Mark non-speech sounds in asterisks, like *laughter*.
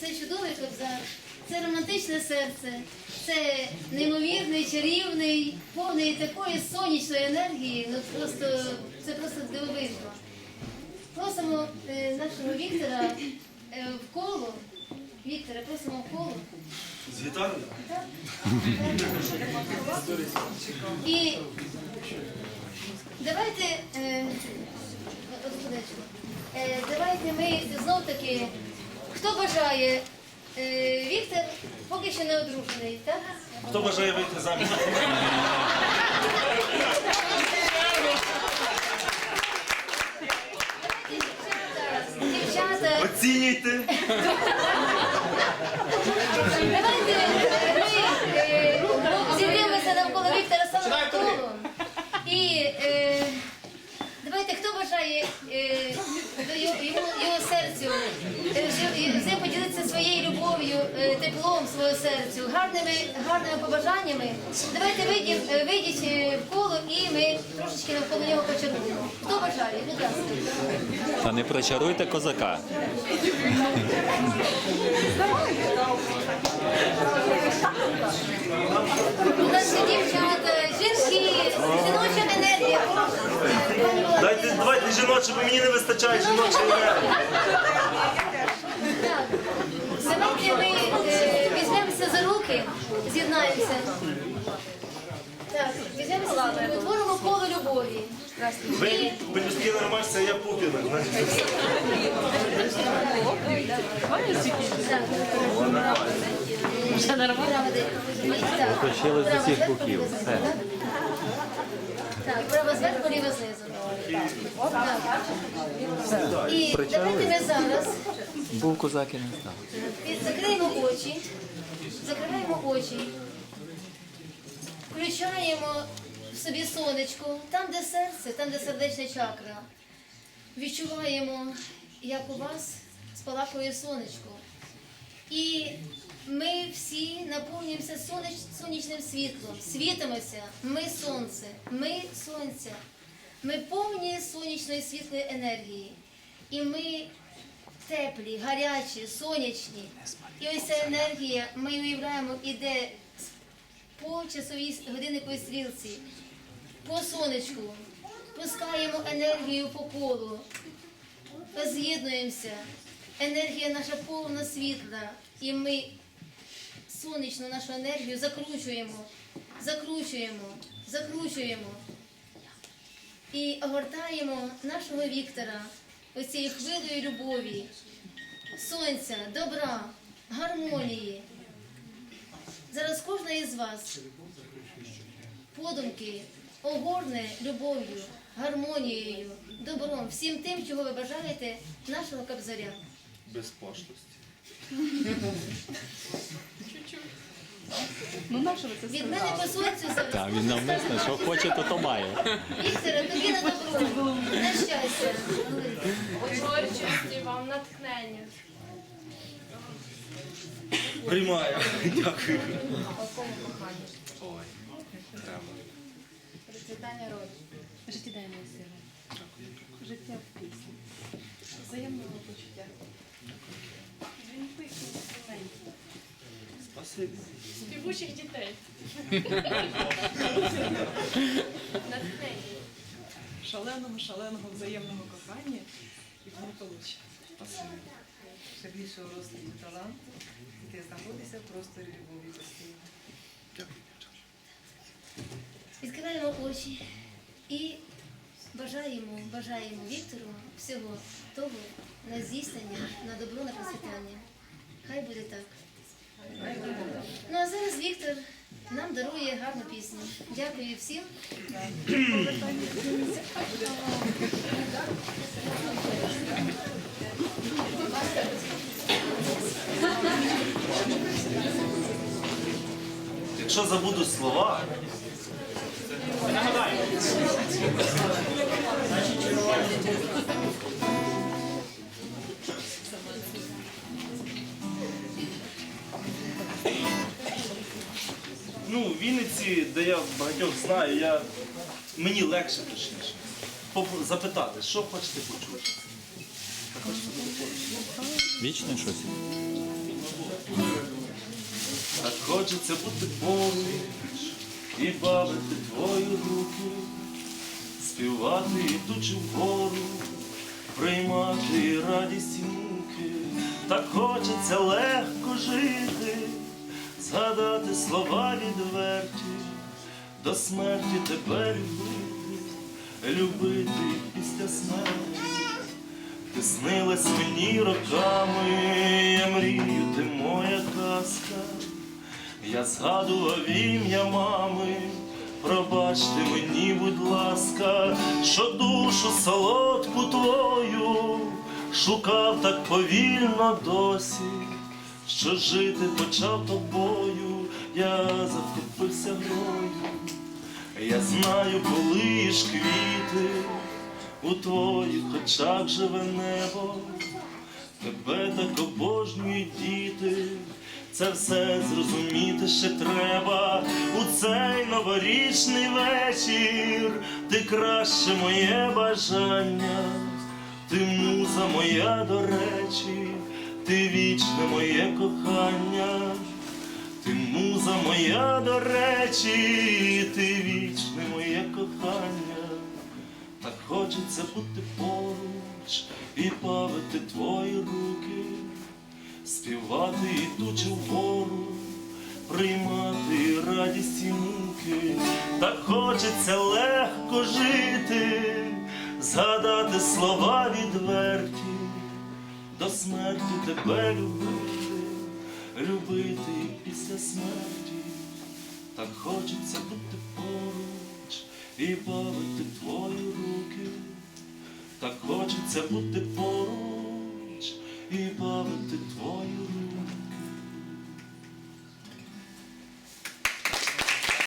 це чудовий кобзар, це романтичне серце, це неймовірний, чарівний, повний такої сонячної енергії. Ну просто це просто дивовижно. Просимо е, нашого Віктора е, в коло. Віктора, просимо в коло. З гітарою? І давайте, е, е, давайте ми знов таки, хто бажає, е, Віктор поки що не одружений, так? Хто бажає вийти заміж? Дівчата, дівчата, Оцінюйте. давайте ми е, зіб'ємося навколо Віктора саме колом. І е, давайте, хто бажає е, йому, його серцю е, з- з ним поділитися своєю любов'ю, е, теплом свого серцю, гарними, гарними побажаннями. Давайте вийдіть, е, вийдіть е, в коло і ми трошечки навколо нього почаруємо. Хто бажає? Будь ласка. Та не прочаруйте козака. Будь ласка, дівчата, жінки, жіноча енергія. Пані Володя. Давайте жіноче, бо мені не вистачає жіночої енергії. Давайте ми е, візьмемося за руки, з'єднаємося. Так, візьмемося за руки, утворимо коло любові. Ви пелюстки нормальці, я пупіна. знаєте. Вже нормально? Так. Точили з Право усіх зверху, боків. Все. так? Право зверху, ліво знизу. І давайте ми зараз Був козак і не став. Закриємо очі, закриваємо очі, включаємо в собі сонечко, там, де серце, там, де сердечна чакра. Відчуваємо, як у вас спалахує сонечко. І ми всі наповнюємося соneч- сонячним світлом, світимося. Ми сонце, ми сонця. Ми повні сонячної світлої енергії. І ми теплі, гарячі, сонячні. І ось ця енергія, ми уявляємо, іде по часовій годинниковій стрілці, по сонечку, пускаємо енергію по колу, з'єднуємося. Енергія наша повна світла, і ми сонячну нашу енергію закручуємо, закручуємо, закручуємо і огортаємо нашого Віктора оцією хвилею любові, сонця, добра, гармонії. Зараз кожна із вас подумки огорне любов'ю, гармонією, добром, всім тим, чого ви бажаєте нашого кобзаря. Без пошлості. *laughs* Від мене по сонцю зараз. Так, він навмисно, що хоче, то то має. Віктора, тобі на добро, на щастя. творчості, вам натхнення. Приймаю. Дякую. Процвітання роду, життєдайної сили, життя в пісні, взаємного почуття. Спасибі. Співучих дітей. Натхнення. шаленого, шаленого взаємного кохання і благополуччя. ще більшого і таланту, який знаходиться в просторі любові постійно. Дякую. Відкриваємо очі і бажаємо, бажаємо Віктору всього того на здійснення, на добро, на процвітання. Хай буде так. Ну а зараз Віктор нам дарує гарну пісню. Дякую всім. Якщо забуду слова, ну, в де я багатьох знаю, я... мені легше точніше. Запитати, що хочете почути? Вічне щось. Так хочеться бути поруч і бавити твої руки, співати ідучи вгору, приймати радість і муки. Так хочеться легко жити, згадати слова відверті, до смерті тебе любити, любити після смерті. Ти снилась мені роками, я мрію, ти моя казка. Я згадував ім'я мами, пробачте мені, будь ласка, що душу солодку твою шукав так повільно досі, що жити почав тобою, я захопився грою. Я знаю, коли ж квіти у твоїх очах живе небо, тебе так обожнюють діти, це все зрозуміти ще треба. У цей новорічний вечір, ти краще моє бажання, ти муза моя до речі, ти вічне моє кохання. Ти муза моя до речі, ти вічне моє кохання, так хочеться бути поруч і бавити твої руки, співати ідучи вгору, приймати радість і муки, так хочеться легко жити, згадати слова відверті, до смерті тебе любити любити після смерті, так хочеться бути поруч і бавити твої руки, так хочеться бути поруч і бавити твої